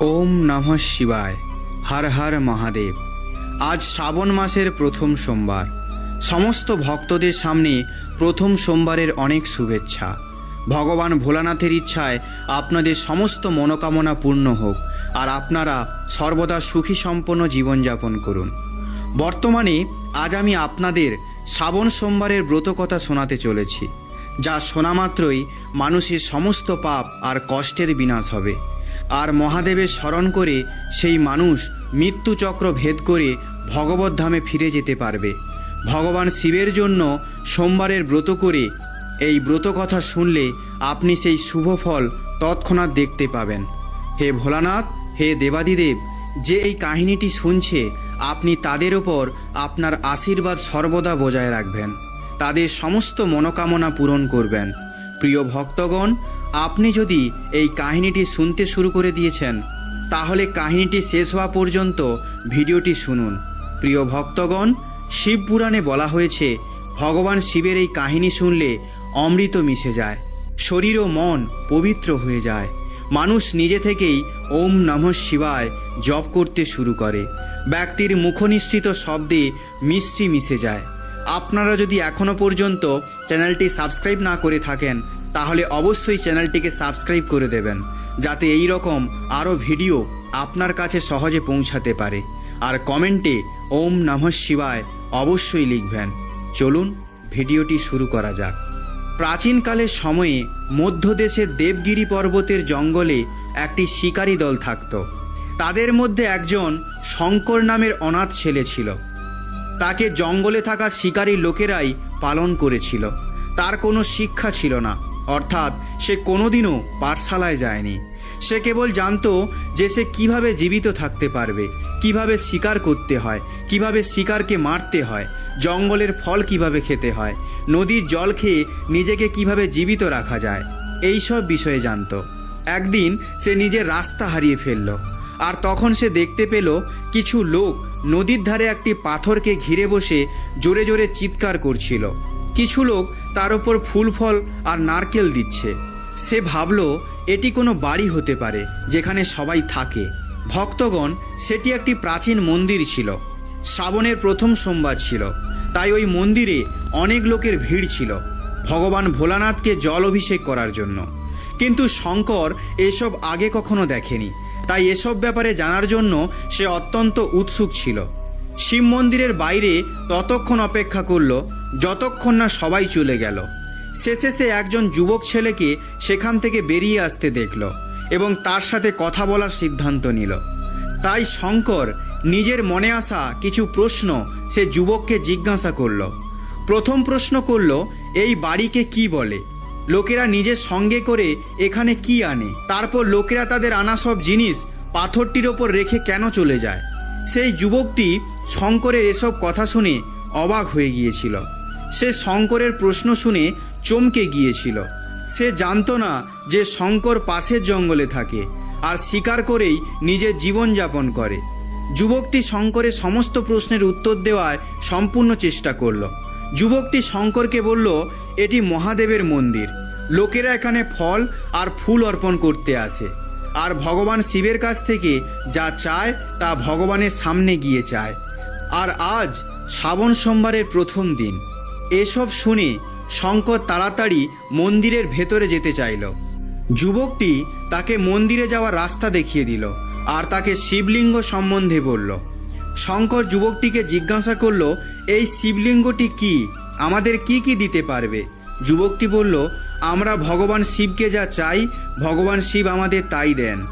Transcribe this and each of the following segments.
ওম নমঃ শিবায়। হর হর মহাদেব। আজ শ্রাবণ মাসের প্রথম সোমবার। সমস্ত ভক্তদের সামনে প্রথম সোমবারের অনেক শুভেচ্ছা। ভগবান ভোলানাথের ইচ্ছায় আপনাদের সমস্ত মনোকামনা পূর্ণ হোক আর আপনারা সর্বদা সুখী সম্পন্ন জীবনযাপন করুন। বর্তমানে আজ আমি আপনাদের শ্রাবণ সোমবারের ব্রতকথা শোনাতে চলেছি, যা শোনা মাত্রই মানুষের সমস্ত পাপ আর কষ্টের বিনাশ হবে। আর মহাদেবের স্মরণ করে সেই মানুষ মৃত্যুচক্র ভেদ করে ভগবত ধামে ফিরে যেতে পারবে। ভগবান শিবের জন্য সোমবারের ব্রত করে এই ব্রত কথা শুনলে আপনি সেই শুভ ফল তৎক্ষণাৎ দেখতে পাবেন। হে ভোলানাথ, হে দেবাদিদেব, যে এই কাহিনীটি শুনছে, আপনি তাদের ওপর আপনার আশীর্বাদ সর্বদা বজায় রাখবেন। তাদের সমস্ত মনোকামনা পূরণ করবেন। প্রিয় ভক্তগণ আপনি যদি এই কাহিনীটি শুনতে শুরু করে দিয়েছেন, তাহলে কাহিনীটি শেষ হওয়া পর্যন্ত ভিডিওটি শুনুন। প্রিয় ভক্তগণ, শিব পুরাণে বলা হয়েছে, ভগবান শিবের এই কাহিনী শুনলে অমৃত মিশে যায়, শরীর ও মন পবিত্র হয়ে যায়। মানুষ নিজে থেকেই ওম নমঃ শিবায় জপ করতে শুরু করে। ব্যক্তির মুখনিসৃত শব্দে মিশ্রি মিশে যায়। আপনারা যদি এখনও পর্যন্ত চ্যানেলটি সাবস্ক্রাইব না করে থাকেন তাহলে অবশ্যই চ্যানেলটিকে সাবস্ক্রাইব করে দেবেন, যাতে এই রকম আরও ভিডিও আপনার কাছে সহজে পৌঁছাতে পারে। আর কমেন্টে ওম নমঃ শিবায় অবশ্যই লিখবেন। চলুন ভিডিওটি শুরু করা যাক। প্রাচীনকালের সময়ে মধ্যদেশের দেবগিরি পর্বতের জঙ্গলে একটি শিকারী দল থাকত। তাদের মধ্যে একজন শঙ্কর নামের অনাথ ছেলে ছিল। তাকে জঙ্গলে থাকা শিকারী লোকেরাই পালন করেছিল। তার কোনো শিক্ষা ছিল না। অর্থাৎ সে কোনোদিনও পাঠশালায় যায়নি। সে কেবল জানতো যে সে কীভাবে জীবিত থাকতে পারবে, কীভাবে শিকার করতে হয়, কীভাবে শিকারকে মারতে হয়, জঙ্গলের ফল কীভাবে খেতে হয়, নদীর জল খেয়ে নিজেকে কীভাবে জীবিত রাখা যায়, এই সব বিষয়ে জানতো। একদিন সে নিজের রাস্তা হারিয়ে ফেলল, আর তখন সে দেখতে পেল কিছু লোক নদীর ধারে একটি পাথরকে ঘিরে বসে জোরে জোরে চিৎকার করছিল। কিছু লোক তার ওপর ফুল ফল আর নারকেল দিচ্ছে। সে ভাবল, এটি কোনো বাড়ি হতে পারে, যেখানে সবাই থাকে। ভক্তগণ, সেটি একটি প্রাচীন মন্দির ছিল। শ্রাবণের প্রথম সোমবার ছিল। তাই ওই মন্দিরে অনেক লোকের ভিড় ছিল। ভগবান ভোলানাথকে জল অভিষেক করার জন্য। কিন্তু শঙ্কর এসব আগে কখনো দেখেনি। তাই এসব ব্যাপারে জানার জন্য সে অত্যন্ত উৎসুক ছিল। শিব মন্দিরের বাইরে ততক্ষণ অপেক্ষা করল, যতক্ষণ না সবাই চলে গেল। শেষে সে একজন যুবক ছেলেকে সেখান থেকে বেরিয়ে আসতে দেখল এবং তার সাথে কথা বলার সিদ্ধান্ত নিল। তাই শঙ্কর নিজের মনে আসা কিছু প্রশ্ন সে যুবককে জিজ্ঞাসা করল। প্রথম প্রশ্ন করল, এই বাড়িকে কি বলে? লোকেরা নিজের সঙ্গে করে এখানে কি আনে? তারপর লোকেরা তাদের আনা সব জিনিস পাথরটির ওপর রেখে কেন চলে যায়? সেই যুবকটি শঙ্করের এসব কথা শুনে অবাক হয়ে গিয়েছিল। সে শঙ্করের প্রশ্ন শুনে চমকে গিয়েছিল। সে জানতো না যে শঙ্কর পাশের জঙ্গলে থাকে আর শিকার করেই নিজের জীবনযাপন করে। যুবকটি শঙ্করের সমস্ত প্রশ্নের উত্তর দেওয়ার সম্পূর্ণ চেষ্টা করল। যুবকটি শঙ্করকে বলল, এটি মহাদেবের মন্দির। লোকেরা এখানে ফল আর ফুল অর্পণ করতে আসে। আর ভগবান শিবের কাছ থেকে যা চায় তা ভগবানের সামনে গিয়ে চায়। আর আজ শ্রাবণ সোমবারের প্রথম দিন। এসব শুনে শঙ্কর তাড়াতাড়ি মন্দিরের ভেতরে যেতে চাইল। যুবকটি তাকে মন্দিরে যাওয়ার রাস্তা দেখিয়ে দিল আর তাকে শিবলিঙ্গ সম্বন্ধে বলল। শঙ্কর যুবকটিকে জিজ্ঞাসা করল, এই শিবলিঙ্গটি কি? আমাদের কি কি দিতে পারবে? যুবকটি বলল, আমরা ভগবান শিবকে যা চাই, ভগবান শিব আমাদের তাই দেন।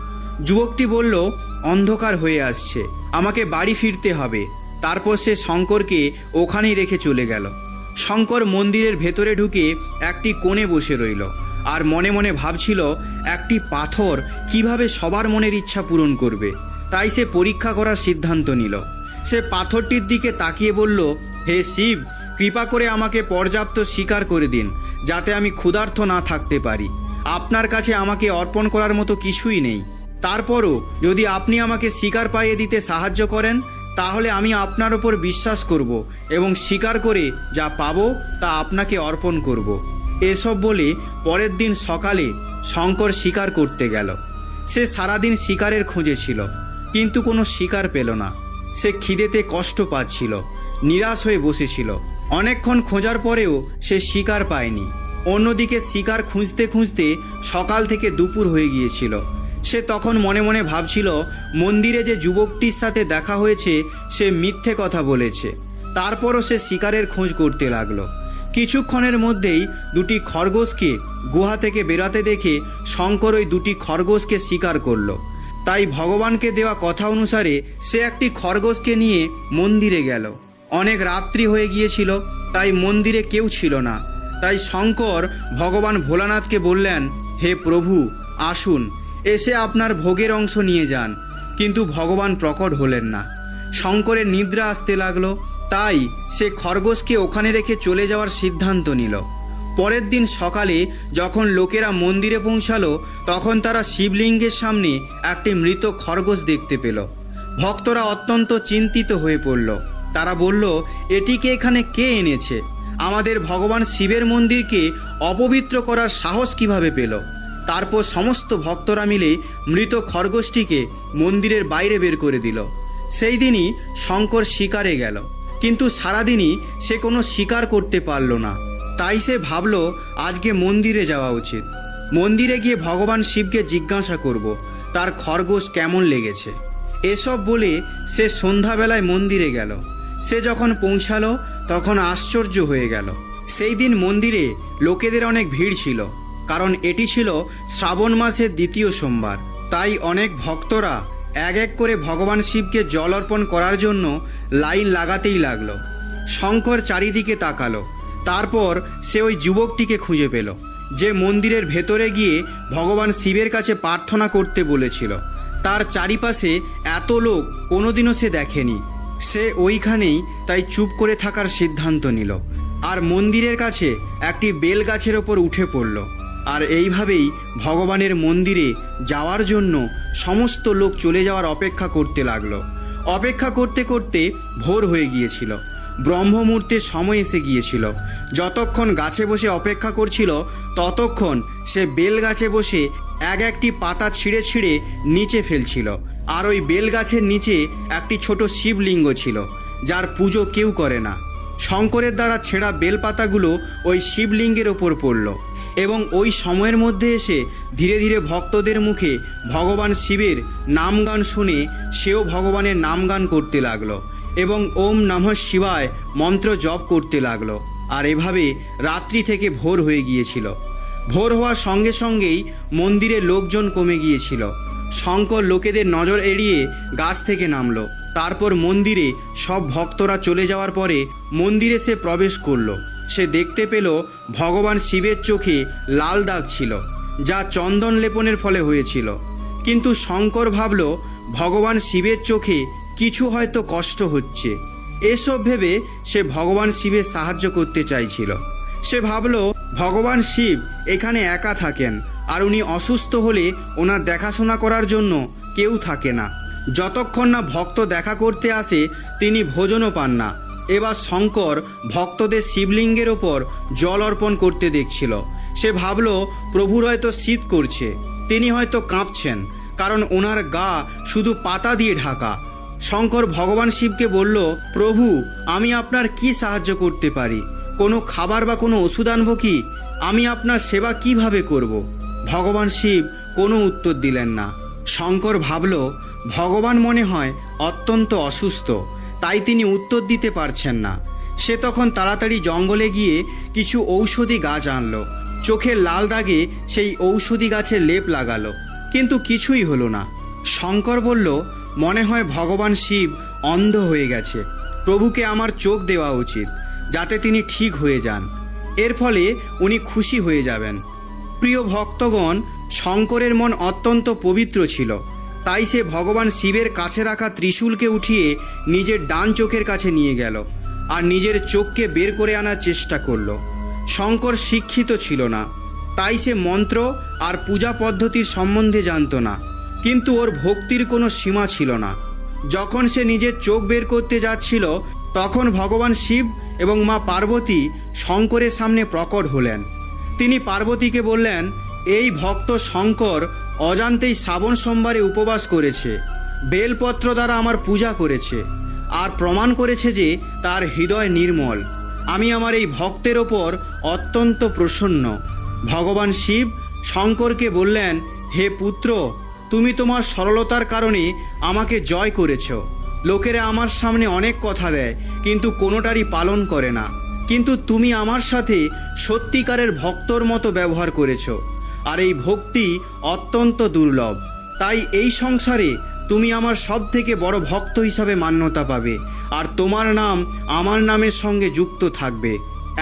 যুবকটি বলল, অন্ধকার হয়ে আসছে। আমাকে বাড়ি ফিরতে হবে। তারপর সে শঙ্করকে ওখানেই রেখে চলে গেল। শঙ্কর মন্দিরের ভেতরে ঢুকে একটি কোণে বসে রইল আর মনে মনে ভাবছিল, একটি পাথর কীভাবে সবার মনের ইচ্ছা পূরণ করবে? তাই সে পরীক্ষা করার সিদ্ধান্ত নিল। সে পাথরটির দিকে তাকিয়ে বলল, হে শিব, কৃপা করে আমাকে পর্যাপ্ত স্বীকার করে দিন, যাতে আমি ক্ষুধার্থ না থাকতে পারি। আপনার কাছে আমাকে অর্পণ করার মতো কিছুই নেই। তারপরও যদি আপনি আমাকে শিকার পাইয়ে দিতে সাহায্য করেন তাহলে আমি আপনার ওপর বিশ্বাস করব এবং স্বীকার করে যা পাবো তা আপনাকে অর্পণ করব। এসব বলে পরের দিন সকালে শঙ্কর শিকার করতে গেল। সে সারাদিন শিকারের খোঁজে ছিল, কিন্তু কোনো শিকার পেল না। সে খিদেতে কষ্ট পাচ্ছিল, নিরাশ হয়ে বসেছিল। অনেকক্ষণ খোঁজার পরেও সে শিকার পায়নি। অন্যদিকে শিকার খুঁজতে খুঁজতে সকাল থেকে দুপুর হয়ে গিয়েছিল। সে তখন মনে মনে ভাবছিল, মন্দিরে যে যুবকটির সাথে দেখা হয়েছে, সে মিথ্যে কথা বলেছে। তারপরও সে শিকারের খোঁজ করতে লাগল। কিছুক্ষণের মধ্যেই দুটি খরগোশকে গুহা থেকে বেরাতে দেখে শঙ্কর ওই দুটি খরগোশকে শিকার করল। তাই ভগবানকে দেওয়া কথা অনুসারে সে একটি খরগোশকে নিয়ে মন্দিরে গেল। অনেক রাত্রি হয়ে গিয়েছিল, তাই মন্দিরে কেউ ছিল না। তাই শঙ্কর ভগবান ভোলানাথকে বললেন, হে প্রভু, আসুন। এসে আপনার ভোগের অংশ নিয়ে যান, কিন্তু ভগবান প্রকট হলেন না। শঙ্করের নিদ্রা আসতে লাগল, তাই সে খরগোশকে ওখানে রেখে চলে যাওয়ার সিদ্ধান্ত নিল। পরের দিন সকালে যখন লোকেরা মন্দিরে পৌঁছালো, তখন তারা শিবলিঙ্গের সামনে একটি মৃত খরগোশ দেখতে পেল। ভক্তরা অত্যন্ত চিন্তিত হয়ে পড়ল। তারা বলল, এটিকে এখানে কে এনেছে? আমাদের ভগবান শিবের মন্দিরকে অপবিত্র করার সাহস কীভাবে পেল? তারপর সমস্ত ভক্তরা মিলে মৃত খরগোশটিকে মন্দিরের বাইরে বের করে দিল। সেই দিনই শঙ্কর শিকারে গেল। কিন্তু সারাদিনই সে কোনো শিকার করতে পারল না। তাই সে ভাবল, আজকে মন্দিরে যাওয়া উচিত। মন্দিরে গিয়ে ভগবান শিবকে জিজ্ঞাসা করব, তার খরগোশ কেমন লেগেছে? এসব বলে সে সন্ধ্যাবেলায় মন্দিরে গেল। সে যখন পৌঁছালো, তখন আশ্চর্য হয়ে গেল। সেই দিন মন্দিরে লোকেদের অনেক ভিড় ছিল। কারণ এটি ছিল শ্রাবণ মাসের দ্বিতীয় সোমবার। তাই অনেক ভক্তরা এক এক করে ভগবান শিবকে জল অর্পণ করার জন্য লাইন লাগাতেই লাগল। শঙ্কর চারিদিকে তাকালো। তারপর সে ওই যুবকটিকে খুঁজে পেল, যে মন্দিরের ভেতরে গিয়ে ভগবান শিবের কাছে প্রার্থনা করতে বলেছিল। তার চারিপাশে এত লোক কোনোদিনও সে দেখেনি। সে ওইখানেই তাই চুপ করে থাকার সিদ্ধান্ত নিল। আর মন্দিরের কাছে একটি বেল গাছের ওপর উঠে পড়ল। আর এইভাবেই ভগবানের মন্দিরে যাওয়ার জন্য সমস্ত লোক চলে যাওয়ার অপেক্ষা করতে লাগল। অপেক্ষা করতে করতে ভোর হয়ে গিয়েছিল। ব্রহ্ম মুহূর্তের সময় এসে গিয়েছিল। যতক্ষণ গাছে বসে অপেক্ষা করছিল, ততক্ষণ সে বেল গাছে বসে এক একটি পাতা ছিঁড়ে ছিঁড়ে নিচে ফেলছিল। আর ওই বেল গাছের নিচে একটি ছোট শিবলিঙ্গ ছিল, যার পুজো কেউ করে না। শঙ্করের দ্বারা ছেঁড়া বেলপাতাগুলো ওই শিবলিঙ্গের ওপর পড়ল। এবং ওই সময়ের মধ্যে এসে ধীরে ধীরে ভক্তদের মুখে ভগবান শিবের নামগান শুনে সেও ভগবানের নামগান করতে লাগল এবং ওম নমঃ শিবায় মন্ত্র জপ করতে লাগল। আর এভাবে রাত্রি থেকে ভোর হয়ে গিয়েছিল। ভোর হওয়ার সঙ্গে সঙ্গেই মন্দিরে লোকজন কমে গিয়েছিল। শঙ্কর লোকেদের নজর এড়িয়ে গাছ থেকে নামলো। তারপর মন্দিরে সব ভক্তরা চলে যাওয়ার পরে মন্দিরে সে প্রবেশ করল। সে দেখতে পেল ভগবান শিবের চোখে লাল দাগ ছিল, যা চন্দন লেপনের ফলে হয়েছিল। কিন্তু শঙ্কর ভাবল, ভগবান শিবের চোখে কিছু হয়তো কষ্ট হচ্ছে। এসব ভেবে সে ভগবান শিবের সাহায্য করতে চাইছিল। সে ভাবল, ভগবান শিব এখানে একা থাকেন, আর উনি অসুস্থ হলে ওনার দেখাশোনা করার জন্য কেউ থাকে না। যতক্ষণ না ভক্ত দেখা করতে আসে, তিনি ভোজনও পান না। এবার শঙ্কর ভক্তদের শিবলিঙ্গের ওপর জল অর্পণ করতে দেখছিল। সে ভাবল, প্রভুর হয়তো শীত করছে। তিনি হয়তো কাঁপছেন, কারণ ওনার গা শুধু পাতা দিয়ে ঢাকা। শঙ্কর ভগবান শিবকে বলল, প্রভু, আমি আপনার কি সাহায্য করতে পারি? কোনো খাবার বা কোনো ওষুধ আনব কি? আমি আপনার সেবা কীভাবে করব। ভগবান শিব কোনো উত্তর দিলেন না। শঙ্কর ভাবল, ভগবান মনে হয় অত্যন্ত অসুস্থ। তাই তিনি উত্তর দিতে পারছেন না। সে তখন তাড়াতাড়ি জঙ্গলে গিয়ে কিছু ঔষধি গাছ আনলো। চোখের লাল দাগে সেই ঔষধি গাছের লেপ লাগালো। কিন্তু কিছুই হলো না। শঙ্কর বলল, মনে হয় ভগবান শিব অন্ধ হয়ে গেছে। প্রভুকে আমার চোখ দেওয়া উচিত, যাতে তিনি ঠিক হয়ে যান। এর ফলে উনি খুশি হয়ে যাবেন। প্রিয় ভক্তগণ, শঙ্করের মন অত্যন্ত পবিত্র ছিল। তাই সে ভগবান শিবের কাছে রাখা ত্রিশূলকে উঠিয়ে নিজের ডান চোখের কাছে নিয়ে গেল আর নিজের চোখকে বের করে আনার চেষ্টা করল। শঙ্কর শিক্ষিত ছিল না। তাই সে মন্ত্র আর পূজা পদ্ধতির সম্বন্ধে জানতো না। কিন্তু ওর ভক্তির কোনো সীমা ছিল না। যখন সে নিজের চোখ বের করতে যাচ্ছিল, তখন ভগবান শিব এবং মা পার্বতী শঙ্করের সামনে প্রকট হলেন। তিনি পার্বতীকে বললেন, এই ভক্ত শঙ্কর অজান্তেই শ্রাবণ সোমবারে উপবাস করেছে, বেলপত্র দ্বারা আমার পূজা করেছে, আর প্রমাণ করেছে যে তার হৃদয় নির্মল। আমি আমার এই ভক্তের ওপর অত্যন্ত প্রসন্ন। ভগবান শিব শঙ্করকে বললেন, হে পুত্র, তুমি তোমার সরলতার কারণে আমাকে জয় করেছ। লোকেরা আমার সামনে অনেক কথা দেয়, কিন্তু কোনোটারই পালন করে না। কিন্তু তুমি আমার সাথে সত্যিকারের ভক্তর মতো ব্যবহার করেছ। আর এই ভক্তি অত্যন্ত দুর্লভ। তাই এই সংসারে তুমি আমার সব থেকে বড় ভক্ত হিসাবে মান্যতা পাবে, আর তোমার নাম আমার নামের সঙ্গে যুক্ত থাকবে।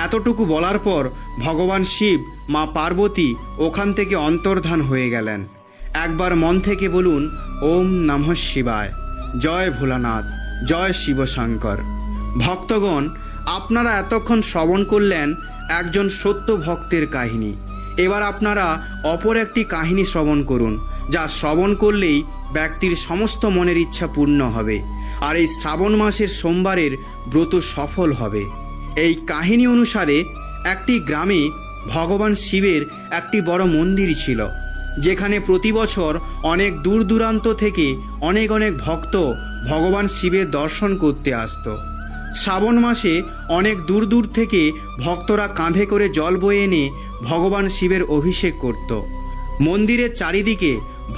এতটুকু বলার পর ভগবান শিব, মা পার্বতী ওখান থেকে অন্তর্ধান হয়ে গেলেন। একবার মন থেকে বলুন, ওম নমঃ শিবায়। জয় ভোলানাথ, জয় শিবশঙ্কর। ভক্তগণ, আপনারা এতক্ষণ শ্রবণ করলেন একজন সত্য ভক্তের কাহিনী। এবার আপনারা অপর একটি কাহিনী শ্রবণ করুন, যা শ্রবণ করলেই ব্যক্তির সমস্ত মনের ইচ্ছা পূর্ণ হবে, আর এই শ্রাবণ মাসের সোমবারের ব্রত সফল হবে। এই কাহিনী অনুসারে একটি গ্রামে ভগবান শিবের একটি বড় মন্দির ছিল, যেখানে প্রতি বছর অনেক দূর দূরান্ত থেকে অনেক অনেক ভক্ত ভগবান শিবের দর্শন করতে আসতো। শ্রাবণ মাসে অনেক দূর দূর থেকে ভক্তরা কাঁধে করে জল বয়ে এনে ভগবান শিবের অভিষেক করত। মন্দিরের চারিদিকে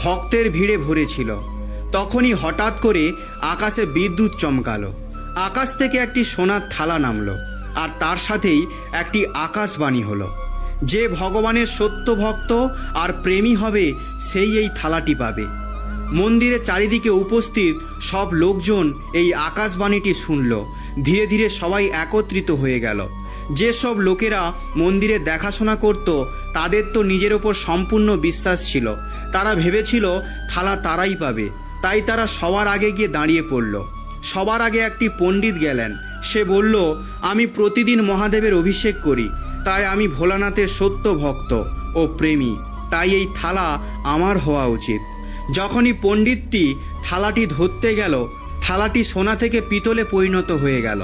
ভক্তের ভিড়ে ভরেছিল। তখনই হঠাৎ করে আকাশে বিদ্যুৎ চমকালো। আকাশ থেকে একটি সোনার থালা নামলো আর তার সাথেই একটি আকাশবাণী হলো। যে ভগবানের সত্য ভক্ত আর প্রেমী হবে, সেই এই থালাটি পাবে। মন্দিরের চারিদিকে উপস্থিত সব লোকজন এই আকাশবাণীটি শুনল। ধীরে ধীরে সবাই একত্রিত হয়ে গেল। যেসব লোকেরা মন্দিরে দেখাশোনা করত, তাদের তো নিজের ওপর সম্পূর্ণ বিশ্বাস ছিল। তারা ভেবেছিল, থালা তারাই পাবে। তাই তারা সবার আগে গিয়ে দাঁড়িয়ে পড়ল। সবার আগে একটি পণ্ডিত গেলেন। সে বলল, আমি প্রতিদিন মহাদেবের অভিষেক করি। তাই আমি ভোলানাথের সত্য ভক্ত ও প্রেমী। তাই এই থালা আমার হওয়া উচিত। যখনই পণ্ডিতটি থালাটি ধরতে গেল, থালাটি সোনা থেকে পিতলে পরিণত হয়ে গেল।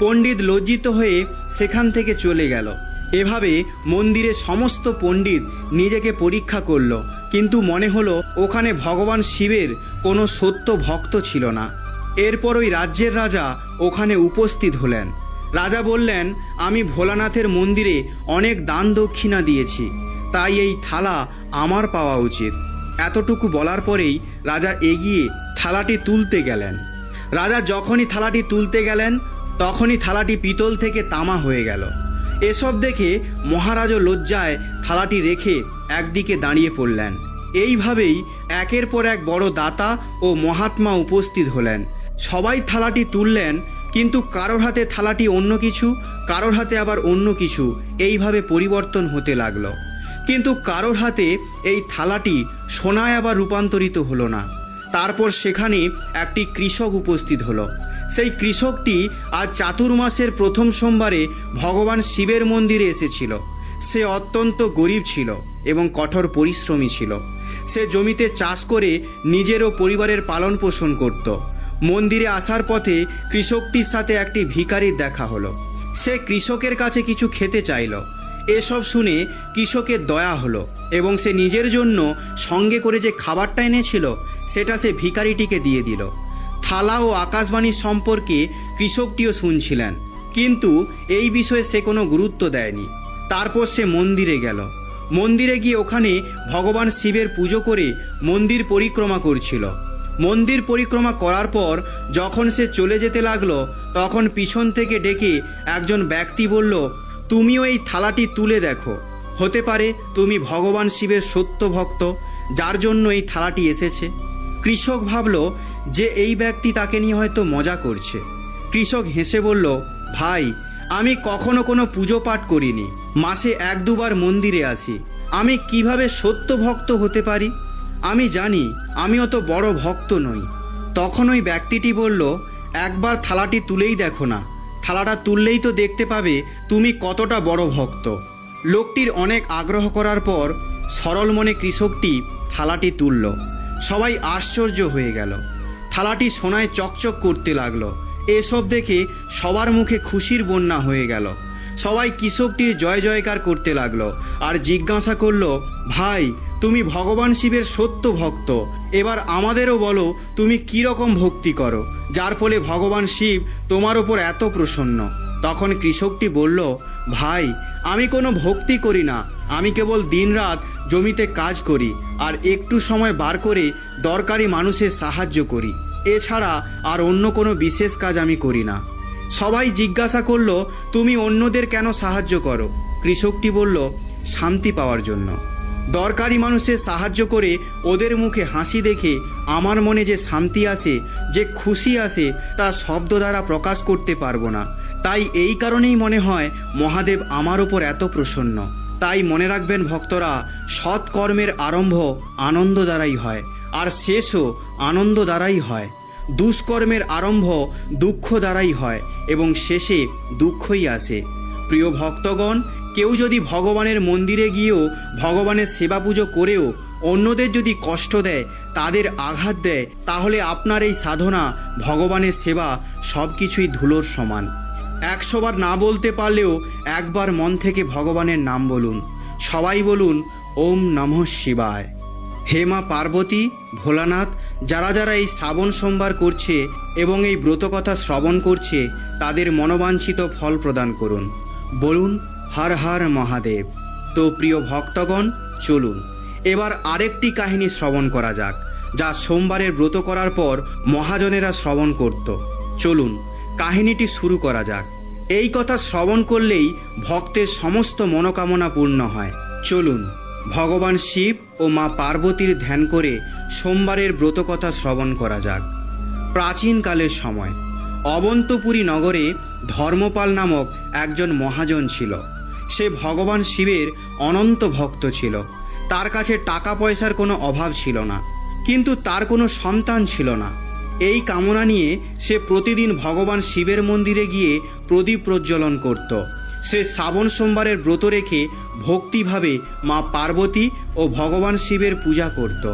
পণ্ডিত লজ্জিত হয়ে সেখান থেকে চলে গেল। এভাবে মন্দিরে সমস্ত পণ্ডিত নিজেকে পরীক্ষা করল। কিন্তু মনে হলো ওখানে ভগবান শিবের কোনো সত্য ভক্ত ছিল না। এরপর ওই রাজ্যের রাজা ওখানে উপস্থিত হলেন। রাজা বললেন, আমি ভোলানাথের মন্দিরে অনেক দান দক্ষিণা দিয়েছি। তাই এই থালা আমার পাওয়া উচিত। এতটুকু বলার পরেই রাজা এগিয়ে থালাটি তুলতে গেলেন। রাজা যখনই থালাটি তুলতে গেলেন তখনই থালাটি পিতল থেকে তামা হয়ে গেল। এসব দেখে মহারাজও লজ্জায় থালাটি রেখে একদিকে দাঁড়িয়ে পড়লেন। এইভাবেই একের পর এক বড় দাতা ও মহাত্মা উপস্থিত হলেন। সবাই থালাটি তুললেন, কিন্তু কারোর হাতে থালাটি অন্য কিছু, কারোর হাতে আবার অন্য কিছু, এইভাবে পরিবর্তন হতে লাগল। কিন্তু কারোর হাতে এই থালাটি সোনায় আবার রূপান্তরিত হলো না। তারপর সেখানে একটি কৃষক উপস্থিত হলো। সেই কৃষকটি আজ চাতুর্মাসের প্রথম সোমবারে ভগবান শিবের মন্দিরে এসেছিল। সে অত্যন্ত গরিব ছিল এবং কঠোর পরিশ্রমী ছিল। সে জমিতে চাষ করে নিজের ও পরিবারের পালন পোষণ করত। মন্দিরে আসার পথে কৃষকটির সাথে একটি ভিখারির দেখা হলো। সে কৃষকের কাছে কিছু খেতে চাইল। এসব শুনে কৃষকের দয়া হলো এবং সে নিজের জন্য সঙ্গে করে যে খাবারটা এনেছিল, সেটা সে ভিখারিটিকে দিয়ে দিল। থালা ও আকাশবাণীর সম্পর্কে কৃষকটিও শুনছিলেন। কিন্তু এই বিষয়ে সে কোনো গুরুত্ব দেয়নি। তারপর সে মন্দিরে গেল। মন্দিরে গিয়ে ওখানে ভগবান শিবের পুজো করে মন্দির পরিক্রমা করছিল। মন্দির পরিক্রমা করার পর যখন সে চলে যেতে লাগল, তখন পিছন থেকে ডেকে একজন ব্যক্তি বলল, তুমিও এই থালাটি তুলে দেখো। হতে পারে তুমি ভগবান শিবের সত্য ভক্ত, যার জন্য এই থালাটি এসেছে। কৃষক ভাবল যে এই ব্যক্তি তাকে নিয়ে হয়তো মজা করছে। কৃষক হেসে বলল, ভাই, আমি কখনো কোনো পুজো পাঠ করিনি। মাসে এক দুবার মন্দিরে আসি। আমি কীভাবে সত্য ভক্ত হতে পারি? আমি জানি, আমি অত বড় ভক্ত নই। তখন ওই ব্যক্তিটি বলল, একবার থালাটি তুলেই দেখো না। থালাটা তুললেই তো দেখতে পাবে তুমি কতটা বড় ভক্ত। লোকটির অনেক আগ্রহ করার পর সরল মনে কৃষকটি থালাটি তুলল। সবাই আশ্চর্য হয়ে গেল। থালাটি সোনায় চকচক করতে লাগল। এসব দেখে সবার মুখে খুশির বন্যা হয়ে গেল। সবাই কৃষকটির জয় জয়কার করতে লাগল আর জিজ্ঞাসা করল, ভাই, তুমি ভগবান শিবের সত্য ভক্ত। এবার আমাদেরও বলো, তুমি কি রকম ভক্তি করো? যার ফলে ভগবান শিব তোমার ওপর এত প্রসন্ন। তখন কৃষকটি বলল, ভাই, আমি কোনো ভক্তি করি না। আমি কেবল দিনরাত জমিতে কাজ করি আর একটু সময় বার করে দরকারি মানুষের সাহায্য করি। এছাড়া আর অন্য কোনো বিশেষ কাজ আমি করি না। সবাই জিজ্ঞাসা করল, তুমি অন্যদের কেন সাহায্য করো? কৃষকটি বলল, শান্তি পাওয়ার জন্য। দরকারি মানুষের সাহায্য করে ওদের মুখে হাসি দেখে আমার মনে যে শান্তি আসে, যে খুশি আসে, তা শব্দ দ্বারা প্রকাশ করতে পারব না। তাই এই কারণেই মনে হয় মহাদেব আমার ওপর এত প্রসন্ন। তাই মনে রাখবেন ভক্তরা সৎ কর্মের আরম্ভ আনন্দ দ্বারাই হয়, আর শেষও আনন্দ দ্বারাই হয়, দুষ্কর্মের আরম্ভ দুঃখ দ্বারাই হয় এবং শেষে দুঃখই আসে। প্রিয় ভক্তগণ, কেউ যদি ভগবানের মন্দিরে গিয়েও ভগবানের সেবা পুজো করেও অন্যদের যদি কষ্ট দেয়, তাদের আঘাত দেয়, তাহলে আপনার এই সাধনা, ভগবানের সেবা সব কিছুই ধুলোর সমান। একশোবার না বলতে পারলেও একবার মন থেকে ভগবানের নাম বলুন। সবাই বলুন, ওম নমঃ শিবায়। হে মা পার্বতী, ভোলানাথ যারা যারা এই শ্রাবণ সোমবার করছে এবং এই ব্রতকথা শ্রবণ করছে, তাদের মনোবাঞ্ছিত ফল প্রদান করুন। বলুন, হর হর মহাদেব। তো প্রিয় ভক্তগণ, চলুন। এবার আরেকটি কাহিনী শ্রবণ করা যাক, যা সোমবারের ব্রত করার পর মহাজনেরা শ্রবণ করত। চলুন, কাহিনীটি শুরু করা যাক। এই কথা শ্রবণ করলেই ভক্তের সমস্ত মনোকামনা পূর্ণ হয়। চলুন, ভগবান শিব ও মা পার্বতীর ধ্যান করে সোমবারের ব্রতকথা শ্রবণ করা যাক। প্রাচীনকালের সময়, অবন্তপুরী নগরে ধর্মপাল নামক একজন মহাজন ছিল। সে ভগবান শিবের অনন্ত ভক্ত ছিল। তার কাছে টাকা পয়সার কোনো অভাব ছিল না, কিন্তু তার কোনো সন্তান ছিল না। এই কামনা নিয়ে সে প্রতিদিন ভগবান শিবের মন্দিরে গিয়ে প্রদীপ প্রজ্বলন করত। সে শ্রাবণ সোমবারের ব্রত রেখে ভক্তিভাবে মা পার্বতী ও ভগবান শিবের পূজা করত।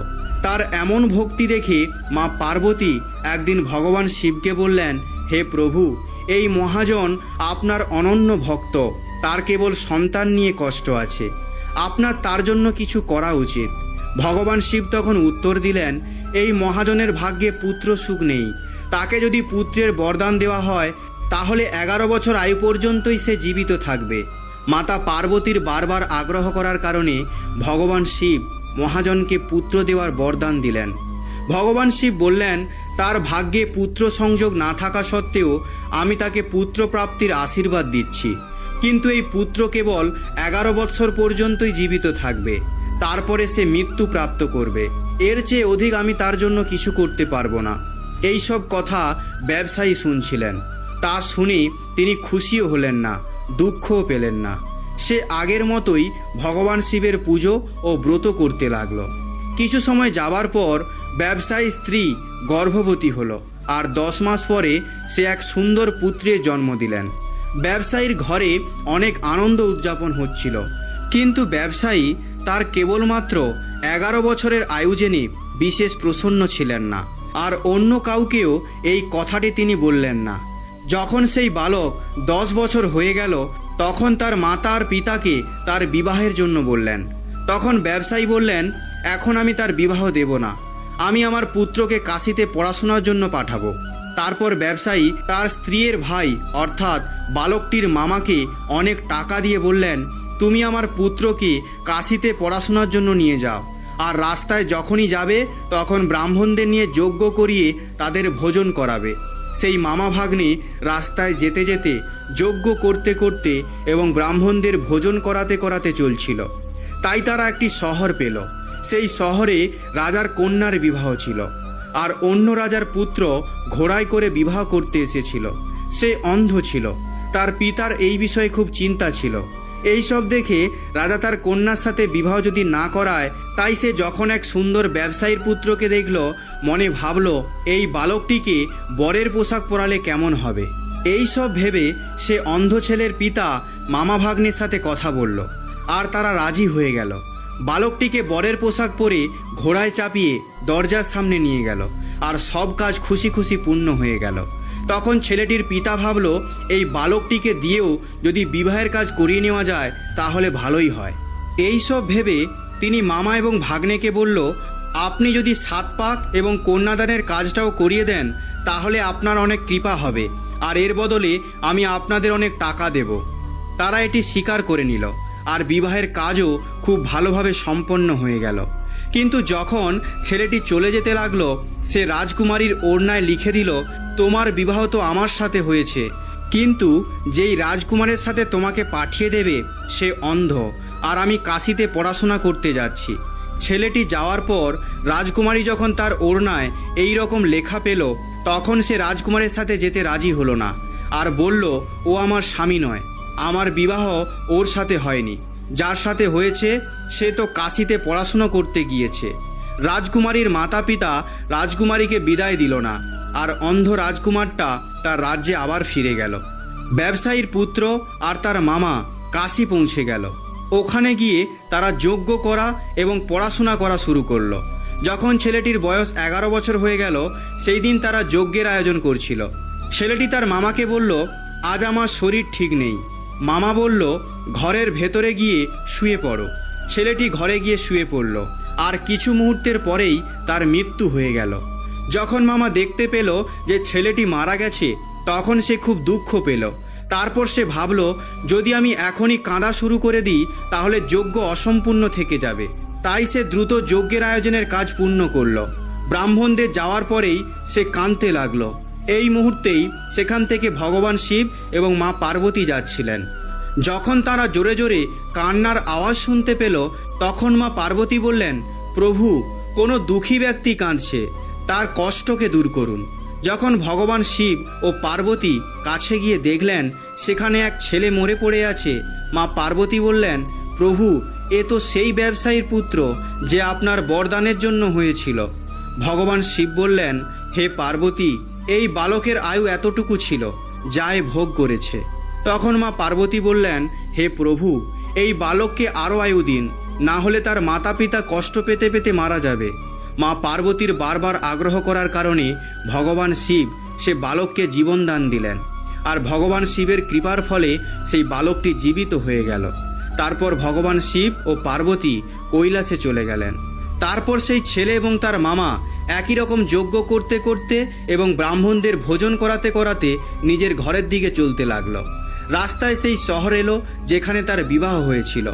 তার এমন ভক্তি দেখে মা পার্বতী একদিন ভগবান শিবকে বললেন, হে প্রভু, এই মহাজন আপনার অনন্য ভক্ত। তার কেবল সন্তান নিয়ে কষ্ট আছে। আপনার তার জন্য কিছু করা উচিত। ভগবান শিব তখন উত্তর দিলেন, এই মহাজনের ভাগ্যে পুত্র সুখ নেই। তাকে যদি পুত্রের বরদান দেওয়া হয়, তাহলে এগারো বছর আয়ু পর্যন্তই সে জীবিত থাকবে। মাতা পার্বতীর বারবার আগ্রহ করার কারণে ভগবান শিব মহাজনকে পুত্র দেওয়ার বরদান দিলেন। ভগবান শিব বললেন, তার ভাগ্যে পুত্র সংযোগ না থাকা সত্ত্বেও আমি তাকে পুত্র প্রাপ্তির আশীর্বাদ দিচ্ছি। কিন্তু এই পুত্র কেবল এগারো বৎসর পর্যন্তই জীবিত থাকবে। তারপরে সে মৃত্যু প্রাপ্ত করবে। এর চেয়ে অধিক আমি তার জন্য কিছু করতে পারব না। এই সব কথা ব্যবসায়ী শুনছিলেন। তা শুনে তিনি খুশিও হলেন না, দুঃখও পেলেন না। সে আগের মতোই ভগবান শিবের পুজো ও ব্রত করতে লাগল। কিছু সময় যাবার পর ব্যবসায়ী স্ত্রী গর্ভবতী হলো আর দশ মাস পরে সে এক সুন্দর পুত্রের জন্ম দিলেন। ব্যবসায়ীর ঘরে অনেক আনন্দ উদযাপন হচ্ছিল, কিন্তু ব্যবসায়ী তার কেবলমাত্র এগারো বছরের আয়ু জেনে বিশেষ প্রসন্ন ছিলেন না, আর অন্য কাউকেও এই কথাটি তিনি বললেন না। যখন সেই বালক দশ বছর হয়ে গেল তখন তার মাতা আর পিতাকে তার বিবাহের জন্য বললেন। তখন ব্যবসায়ী বললেন, এখন আমি তার বিবাহ দেব না। আমি আমার পুত্রকে কাশিতে পড়াশোনার জন্য পাঠাবো। তারপর ব্যবসায়ী তার স্ত্রীর ভাই, অর্থাৎ বালকটির মামাকে অনেক টাকা দিয়ে বললেন, তুমি আমার পুত্রকে কাশিতে পড়াশোনার জন্য নিয়ে যাও। আর রাস্তায় যখনই যাবে, তখন ব্রাহ্মণদের নিয়ে যজ্ঞ করিয়ে তাদের ভোজন করাবে। সেই মামা ভাগ্নে রাস্তায় যেতে যেতে যজ্ঞ করতে করতে এবং ব্রাহ্মণদের ভোজন করাতে করাতে চলছিল। তাই তারা একটি শহর পেল। সেই শহরে রাজার কন্যার বিবাহ ছিল। আর অন্য রাজার পুত্র ঘোড়ায় করে বিবাহ করতে এসেছিল। সে অন্ধ ছিল। তার পিতার এই বিষয়ে খুব চিন্তা ছিল। এই সব দেখে রাজা তার কন্যার সাথে বিবাহ যদি না করায়, তাই সে যখন এক সুন্দর ব্যবসায়ীর পুত্রকে দেখল, মনে ভাবল, এই বালকটিকে বরের পোশাক পরালে কেমন হবে? এই সব ভেবে সে অন্ধ ছেলের পিতা মামা ভাগ্নের সাথে কথা বলল, আর তারা রাজি হয়ে গেল। বালকটিকে বরের পোশাক পরে ঘোড়ায় চাপিয়ে দরজার সামনে নিয়ে গেল, আর সব কাজ খুশি খুশি পূর্ণ হয়ে গেল। তখন ছেলেটির পিতা ভাবল, এই বালকটিকে দিয়েও যদি বিবাহের কাজ করিয়ে নেওয়া যায়, তাহলে ভালোই হয়। এই সব ভেবে তিনি মামা এবং ভাগ্নেকে বলল, আপনি যদি সাত পাক এবং কন্যাদানের কাজটাও করিয়ে দেন, তাহলে আপনার অনেক কৃপা হবে। আর এর বদলে আমি আপনাদের অনেক টাকা দেব। তারা এটি স্বীকার করে নিল, আর বিবাহের কাজও খুব ভালোভাবে সম্পন্ন হয়ে গেল। কিন্তু যখন ছেলেটি চলে যেতে লাগল, সে রাজকুমারীর ওড়নায় লিখে দিল, তোমার বিবাহ তো আমার সাথে হয়েছে, কিন্তু যেই রাজকুমারের সাথে তোমাকে পাঠিয়ে দেবে, সে অন্ধ, আর আমি কাশিতে পড়াশোনা করতে যাচ্ছি। ছেলেটি যাওয়ার পর রাজকুমারী যখন তার ওড়নায় এই রকম লেখা পেল তখন সে রাজকুমারের সাথে যেতে রাজি হলো না। আর বলল, ও আমার স্বামী নয়। আমার বিবাহ ওর সাথে হয়নি। যার সাথে হয়েছে, সে তো কাশিতে পড়াশুনো করতে গিয়েছে। রাজকুমারীর মাতা পিতা রাজকুমারীকে বিদায় দিল না। আর অন্ধ রাজকুমারটা তার রাজ্যে আবার ফিরে গেল। ব্যবসায়ীর পুত্র আর তার মামা কাশি পৌঁছে গেল। ওখানে গিয়ে তারা যজ্ঞ করা এবং পড়াশোনা করা শুরু করল। যখন ছেলেটির বয়স এগারো বছর হয়ে গেল, সেই দিন তারা যজ্ঞের আয়োজন করছিল। ছেলেটি তার মামাকে বলল, আজ আমার শরীর ঠিক নেই। মামা বলল, ঘরের ভেতরে গিয়ে শুয়ে পড়ো। ছেলেটি ঘরে গিয়ে শুয়ে পড়ল। আর কিছু মুহূর্তের পরেই তার মৃত্যু হয়ে গেল। যখন মামা দেখতে পেল যে ছেলেটি মারা গেছে, তখন সে খুব দুঃখ পেল। তারপর সে ভাবল, যদি আমি এখনই কাঁদা শুরু করে দিই, তাহলে যজ্ঞ অসম্পূর্ণ থেকে যাবে। তাই সে দ্রুত যজ্ঞের আয়োজনের কাজ পূর্ণ করল। ব্রাহ্মণদের যাওয়ার পরেই সে কাঁদতে লাগল। এই মুহূর্তেই সেখান থেকে ভগবান শিব এবং মা পার্বতী যাচ্ছিলেন। যখন তারা জোরে জোরে কান্নার আওয়াজ শুনতে পেল, তখন মা পার্বতী বললেন, প্রভু, কোনো দুঃখী ব্যক্তি কাঁদছে। তার কষ্টকে দূর করুন। যখন ভগবান শিব ও পার্বতী কাছে গিয়ে দেখলেন, সেখানে এক ছেলে মরে পড়ে আছে, মা পার্বতী বললেন, প্রভু এ তো সেই ব্যবসায়ীর পুত্র যে আপনার বরদানের জন্য হয়েছিল। ভগবান শিব বললেন, হে পার্বতী, এই বালকের আয়ু এতটুকু ছিল যাই ভোগ করেছে। তখন মা পার্বতী বললেন, হে প্রভু, এই বালককে আরও আয়ু দিন, না হলে তার মাতা পিতা কষ্ট পেতে পেতে মারা যাবে। মা পার্বতীর বারবার আগ্রহ করার কারণে ভগবান শিব সে বালককে জীবনদান দিলেন, আর ভগবান শিবের কৃপার ফলে সেই বালকটি জীবিত হয়ে গেল। তারপর ভগবান শিব ও পার্বতী কৈলাসে চলে গেলেন। তারপর সেই ছেলে এবং তার মামা একই রকম যজ্ঞ করতে করতে এবং ব্রাহ্মণদের ভোজন করাতে করাতে নিজের ঘরের দিকে চলতে লাগল। রাস্তায় সেই শহর এলো যেখানে তার বিবাহ হয়েছিল।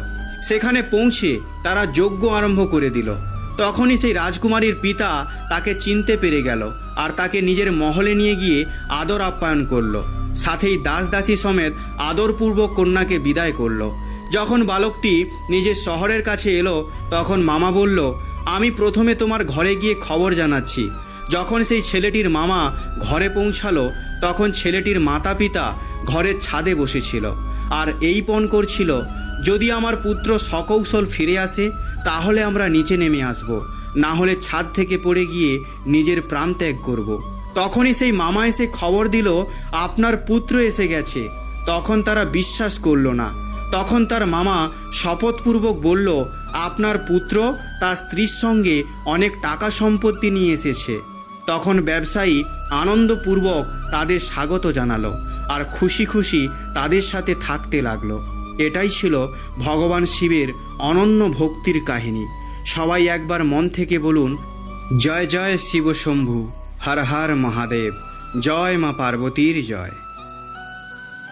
সেখানে পৌঁছে তারা যজ্ঞ আরম্ভ করে দিল। তখনই সেই রাজকুমারীর পিতা তাকে চিনতে পেরে গেল আর তাকে নিজের মহলে নিয়ে গিয়ে আদর আপ্যায়ন করল। সাথেই দাস দাসী সমেত আদরপূর্বক কন্যাকে বিদায় করল। যখন বালকটি নিজের শহরের কাছে এলো, তখন মামা বলল, আমি প্রথমে তোমার ঘরে গিয়ে খবর জানাচ্ছি। যখন সেই ছেলেটির মামা ঘরে পৌঁছালো, তখন ছেলেটির মাতা পিতা ঘরের ছাদে বসেছিল। আর এই পণ করছিল, যদি আমার পুত্র সকৌশল ফিরে আসে, তাহলে আমরা নিচে নেমে আসব। না হলে ছাদ থেকে পড়ে গিয়ে নিজের প্রাণ ত্যাগ করব। তখনই সেই মামা এসে খবর দিল, আপনার পুত্র এসে গেছে। তখন তারা বিশ্বাস করল না। তখন তার মামা শপথপূর্বক বলল, আপনার পুত্র তার স্ত্রীর সঙ্গে অনেক টাকা সম্পত্তি নিয়ে এসেছে। তখন ব্যবসায়ী আনন্দপূর্বক তাদের স্বাগত জানালো আর খুশি খুশি তাদের সাথে থাকতে লাগল। এটাই ছিল ভগবান শিবের অনন্য ভক্তির কাহিনী। সবাই একবার মন থেকে বলুন, জয় জয় শিব শম্ভু হর হর মহাদেব, জয় মা পার্বতীর জয়।